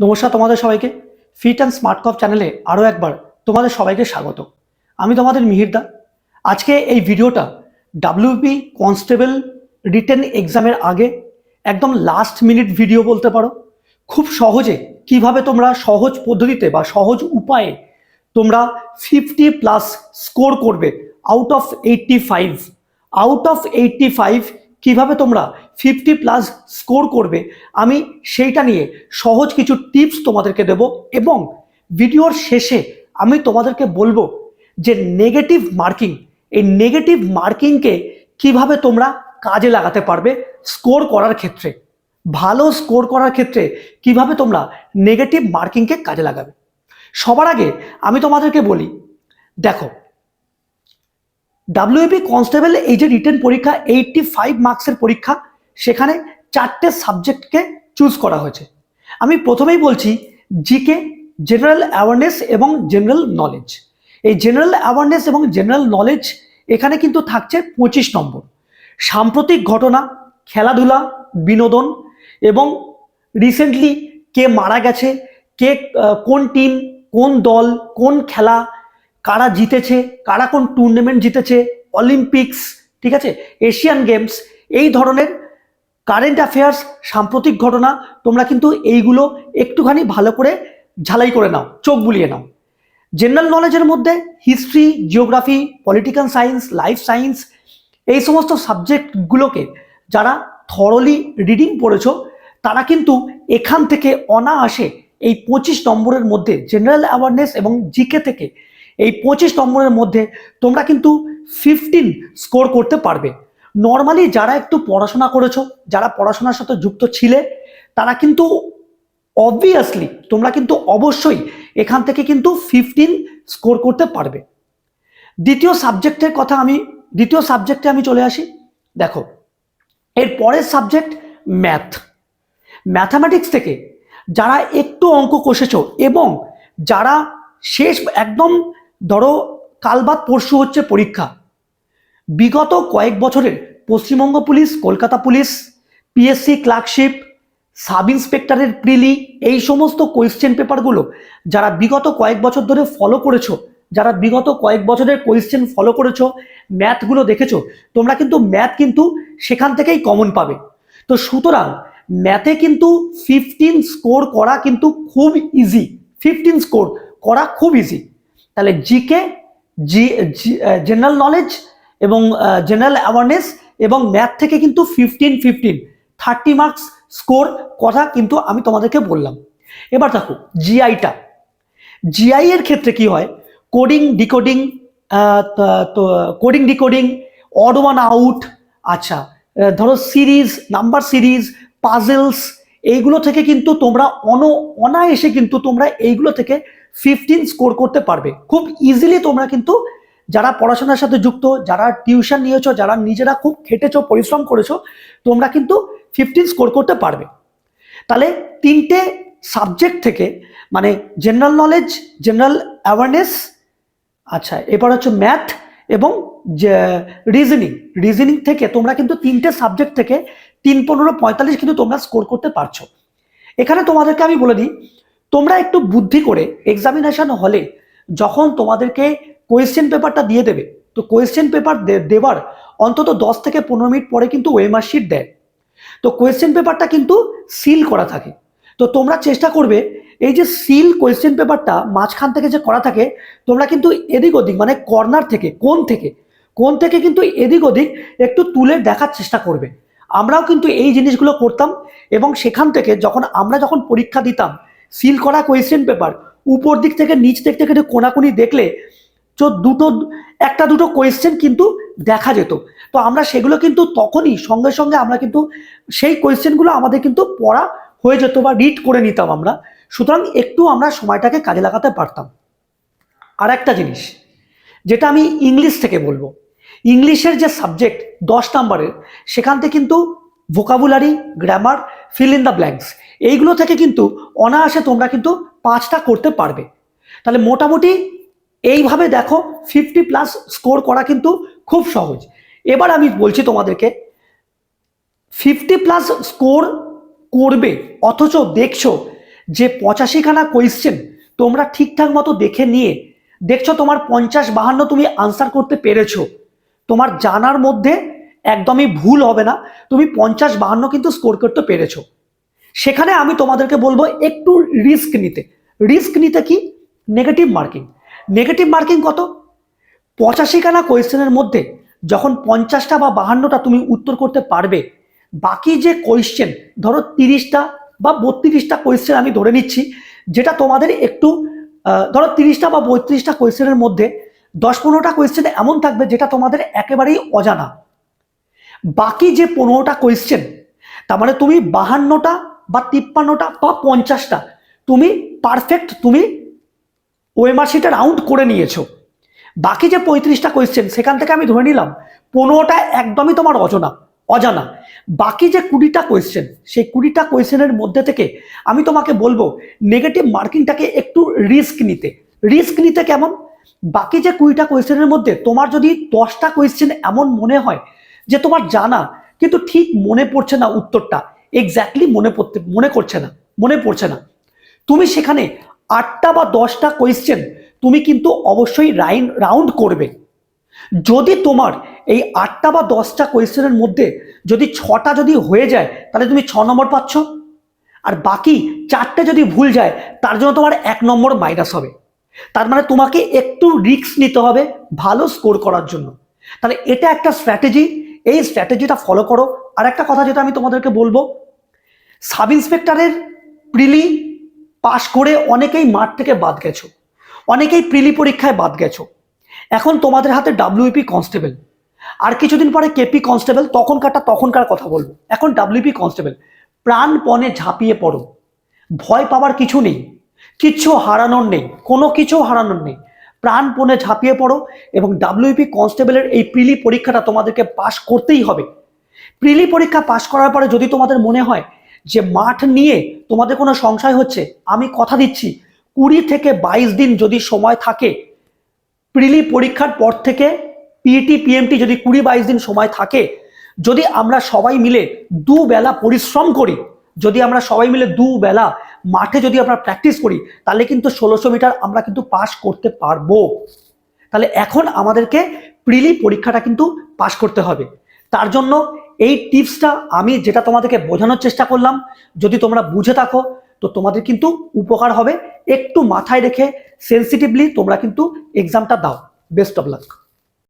নমস্কার তোমাদের সবাইকে। ফিট অ্যান্ড স্মার্ট কপ চ্যানেলে আরও একবার তোমাদের সবাইকে স্বাগত। আমি তোমাদের মিহিরদা আজকে এই ভিডিওটা ডাব্লিউপি কনস্টেবল রিটেন এক্সামের আগে একদম লাস্ট মিনিট ভিডিও বলতে পারো। খুব সহজে কীভাবে তোমরা সহজ পদ্ধতিতে বা সহজ উপায়ে তোমরা ফিফটি প্লাস স্কোর করবে out of eighty five out of eighty five কীভাবে তোমরা ফিফটি প্লাস স্কোর করবে, আমি সেইটা নিয়ে সহজ কিছু টিপস তোমাদেরকে দেব এবং ভিডিওর শেষে আমি তোমাদেরকে বলব যে নেগেটিভ মার্কিং এই নেগেটিভ মার্কিংকে কীভাবে তোমরা কাজে লাগাতে পারবে স্কোর করার ক্ষেত্রে। ভালো স্কোর করার ক্ষেত্রে কীভাবে তোমরা নেগেটিভ মার্কিংকে কাজে লাগাবে। সবার আগে আমি তোমাদেরকে বলি, দেখো ডাব্লিউপি কনস্টেবল এই যে রিটেন পরীক্ষা এইটটি ফাইভ মার্কসের পরীক্ষা, সেখানে চারটে সাবজেক্টকে চুজ করা হয়েছে। আমি প্রথমেই বলছি জিকে জেনারেল অ্যাওয়ারনেস এবং জেনারেল নলেজ এই জেনারেল অ্যাওয়ারনেস এবং জেনারেল নলেজ এখানে কিন্তু থাকছে পঁচিশ নম্বর। সাম্প্রতিক ঘটনা, খেলাধুলা, বিনোদন এবং রিসেন্টলি কে মারা গেছে, কে কোন টিম কোন দল, কোন খেলা কারা জিতেছে, কারা কোন টুর্নামেন্ট জিতেছে অলিম্পিক্স ঠিক আছে? এশিয়ান গেমস এই ধরনের কারেন্ট অ্যাফেয়ার্স সাম্প্রতিক ঘটনা, তোমরা কিন্তু এইগুলো একটুখানি ভালো করে ঝালাই করে নাও, চোখ বুলিয়ে নাও। জেনারেল নলেজের মধ্যে history geography political science life science এই সমস্ত সাবজেক্টগুলোকে যারা থরলি রিডিং পড়েছো, তারা কিন্তু এখান থেকে অনায়াসে এই পঁচিশ নম্বরের মধ্যে জেনারেল অ্যাওয়ারনেস এবং জিকে থেকে এই পঁচিশ নম্বরের মধ্যে তোমরা কিন্তু ফিফটিন স্কোর করতে পারবে। নর্মালি যারা একটু পড়াশোনা করেছ, যারা পড়াশোনার সাথে যুক্ত ছিলে, তারা কিন্তু অবভিয়াসলি তোমরা কিন্তু অবশ্যই এখান থেকে কিন্তু ফিফটিন স্কোর করতে পারবে। দ্বিতীয় সাবজেক্টের কথা আমি, দ্বিতীয় সাবজেক্টে আমি চলে আসি। দেখো, এর পরের সাবজেক্ট ম্যাথ ম্যাথামেটিক্স থেকে যারা একটু অঙ্ক কষেছ এবং যারা শেষ, একদম ধরো কাল বাদ পরশু হচ্ছে পরীক্ষা। বিগত কয়েক বছরের Paschimbanga police, Kolkata police PSC clerkship, sub ইন্সপেক্টরের prelim, এই সমস্ত কোয়েশ্চেন পেপারগুলো যারা বিগত কয়েক বছর ধরে ফলো করেছ, যারা বিগত কয়েক বছরের কোয়েশ্চেন ফলো করেছ ম্যাথগুলো দেখেছ, তোমরা কিন্তু ম্যাথ কিন্তু সেখান থেকেই কমন পাবে। তো সুতরাং ম্যাথে কিন্তু ফিফটিন স্কোর করা কিন্তু খুব ইজি ফিফটিন স্কোর করা খুব ইজি তাহলে জিকে জি জেনারেল নলেজ এবং জেনারেল অ্যাওয়ারনেস এবং ম্যাথ থেকে কিন্তু fifteen fifteen thirty marks score কথা কিন্তু আমি তোমাদেরকে বললাম। এবার দেখো জিআইটা জিআই এর ক্ষেত্রে কি হয়? Coding decoding coding decoding odd one out আচ্ছা ধরো সিরিজ নাম্বার সিরিজ পাজেলস এইগুলো থেকে কিন্তু তোমরা অন, অনায়াসে কিন্তু তোমরা এইগুলো থেকে ফিফটিন স্কোর করতে পারবে। খুব ইজিলি তোমরা কিন্তু যারা পড়াশোনার সাথে যুক্ত, যারা টিউশন নিয়েছো, যারা নিজেরা খুব খেটেছো, পরিশ্রম করেছ, তোমরা কিন্তু ফিফটিন স্কোর করতে পারবে। তাহলে তিনটে সাবজেক্ট থেকে মানে জেনারেল নলেজ জেনারেল অ্যাওয়ারনেস আচ্ছা এবার হচ্ছে ম্যাথ এবং রিজনিং রিজনিং থেকে তোমরা কিন্তু তিনটে সাবজেক্ট থেকে তিন, পনেরো, পঁয়তাল্লিশ কিন্তু তোমরা স্কোর করতে পারছ। এখানে তোমাদেরকে আমি বলে দিই তোমরা একটু বুদ্ধি করে এক্সামিনেশন হলে যখন তোমাদেরকে কোয়েশ্চেন পেপারটা দিয়ে দেবে, তো কোয়েশ্চেন পেপার দেওয়ার অন্তত দশ থেকে পনেরো মিনিট পরে কিন্তু ওয়েমার শিট দেয়। তো কোয়েশ্চেন পেপারটা কিন্তু সিল করা থাকে। তো তোমরা চেষ্টা করবে, এই যে সিল কোয়েশ্চেন পেপারটা মাঝখান থেকে যে করা থাকে, তোমরা কিন্তু এদিক ওদিক মানে কর্নার থেকে কোন থেকে কোন থেকে কিন্তু এদিক ওদিক একটু তুলে দেখার চেষ্টা করবে। আমরাও কিন্তু এই জিনিসগুলো করতাম এবং সেখান থেকে যখন আমরা যখন পরীক্ষা দিতাম সিল করা কোয়েশ্চেন পেপার উপর দিক থেকে নিচ দিক থেকে কোনাকুনি দেখলে, তো দুটো, একটা দুটো কোয়েশ্চেন কিন্তু দেখা যেত। তো আমরা সেগুলো কিন্তু তখনই, সঙ্গে সঙ্গে আমরা কিন্তু সেই কোয়েশ্চেনগুলো আমাদের কিন্তু পড়া হয়ে যেত বা রিড করে নিতাম আমরা। সুতরাং একটু আমরা সময়টাকে কাজে লাগাতে পারতাম। আর একটা জিনিস, যেটা আমি ইংলিশ থেকে বলব। ইংলিশের যে সাবজেক্ট দশ নাম্বারের সেখান থেকে কিন্তু vocabulary grammar fill in the blanks এইগুলো থেকে কিন্তু অনায়াসে তোমরা কিন্তু পাঁচটা করতে পারবে। তাহলে মোটামুটি এইভাবে দেখো ফিফটি প্লাস স্কোর করা কিন্তু খুব সহজ। এবার আমি বলছি তোমাদেরকে ফিফটি প্লাস স্কোর করবে অথচ দেখছ যে পঁচাশিখানা কোয়েশ্চেন তোমরা ঠিকঠাক মতো দেখে নিয়ে, দেখছ তোমার পঞ্চাশ বাহান্ন তুমি আনসার করতে পেরেছ। তোমার জানার মধ্যে একদমই ভুল হবে না, তুমি পঞ্চাশ বাহান্ন কিন্তু স্কোর করতে পেরেছ। সেখানে আমি তোমাদেরকে বলব একটু রিস্ক নিতে। রিস্ক নিতে কি? নেগেটিভ মার্কিং নেগেটিভ মার্কিং কত? পঁচাশিখানা কোয়েশ্চেনের মধ্যে যখন পঞ্চাশটা বা বাহান্নটা তুমি উত্তর করতে পারবে, বাকি যে কোয়েশ্চেন ধরো তিরিশটা বা বত্রিশটা কোয়েশ্চেন আমি ধরে নিচ্ছি, যেটা তোমাদের একটু ধরো তিরিশটা বা বত্রিশটা কোয়েশ্চেনের মধ্যে দশ পনেরোটা কোয়েশ্চেন এমন থাকবে যেটা তোমাদের একেবারেই অজানা। বাকি যে পনেরোটা কোয়েশ্চেন তার মানে তুমি বাহান্নটা বা তিপ্পান্নটা বা পঞ্চাশটা। তুমি পারফেক্ট তুমি ওএমআর শিটে রাউন্ড করে নিয়েছো। বাকি যে পঁয়ত্রিশটা কোয়েশ্চেন সেখান থেকে আমি ধরে নিলাম, পনেরোটা একদমই তোমার অজানা অজানা। বাকি যে কুড়িটা কোয়েশ্চেন সেই কুড়িটা কোয়েশ্চেনের মধ্যে থেকে আমি তোমাকে বলব নেগেটিভ মার্কিংটাকে একটু রিস্ক নিতে। রিস্ক নিতে কেমন? বাকি যে কুড়িটা কোয়েশ্চেনের মধ্যে তোমার যদি দশটা কোয়েশ্চেন এমন মনে হয় যে তোমার জানা, কিন্তু ঠিক মনে পড়ছে না উত্তরটা এক্স্যাক্টলি মনে পড়তে, মনে করছে না, মনে পড়ছে না। তুমি সেখানে আটটা বা দশটা কোয়েশ্চেন তুমি কিন্তু অবশ্যই রাইন রাউন্ড করবে। যদি তোমার এই আটটা বা দশটা কোয়েশ্চেনের মধ্যে যদি ছটা যদি হয়ে যায়, তাহলে তুমি ছ নম্বর পাচ্ছ। আর বাকি চারটে যদি ভুল যায়, তার জন্য তোমার এক নম্বর মাইনাস হবে। তার মানে তোমাকে একটু রিস্ক নিতে হবে ভালো স্কোর করার জন্য। তাহলে এটা একটা স্ট্র্যাটেজি এই স্ট্র্যাটেজিটা ফলো করো। আর একটা কথা যেটা আমি তোমাদেরকে বলব সাব ইন্সপেক্টরের প্রিলি পাশ করে অনেকেই মাঠ থেকে বাদ গেছো। অনেকেই প্রিলি পরীক্ষায় বাদ গেছো। এখন তোমাদের হাতে ডাব্লিউপি কনস্টেবল আর কিছুদিন পরে কেপি কনস্টেবল তখনকারটা তখনকার কথা বলব। এখন ডাব্লিউপি কনস্টেবল প্রাণপণে ঝাঁপিয়ে পড়ো। ভয় পাওয়ার কিছু নেই। কিচ্ছু হারানোর নেই। কোনো কিছু হারানোর নেই। প্রাণপণে ঝাঁপিয়ে পড়ো এবং ডাব্লিউপি কনস্টেবলের এই প্রিলি পরীক্ষাটা তোমাদেরকে পাশ করতেই হবে। প্রিলি পরীক্ষা পাশ করার পরে যদি তোমাদের মনে হয় যে মাঠ নিয়ে তোমাদের কোনো সংশয় হচ্ছে, আমি কথা দিচ্ছি। কুড়ি থেকে বাইশ দিন যদি সময় থাকে, প্রিলি পরীক্ষার পর থেকে পিইটি পিএমটি যদি কুড়ি বাইশ দিন সময় থাকে, যদি আমরা সবাই মিলে দুবেলা পরিশ্রম করি, যদি আমরা সবাই মিলে দুবেলা মাঠে যদি আমরা প্র্যাকটিস করি, তাহলে কিন্তু ষোলোশো মিটার আমরা কিন্তু পাস করতে পারব। তাহলে এখন আমাদেরকে প্রিলি পরীক্ষাটা কিন্তু পাশ করতে হবে। তার জন্য এই টিপসটা আমি যেটা তোমাদেরকে বোঝানোর চেষ্টা করলাম, যদি তোমরা বুঝে থাকো, তো তোমাদের কিন্তু উপকার হবে। একটু মাথায় রেখে সেন্সিটিভলি তোমরা কিন্তু এক্সামটা দাও। Best of luck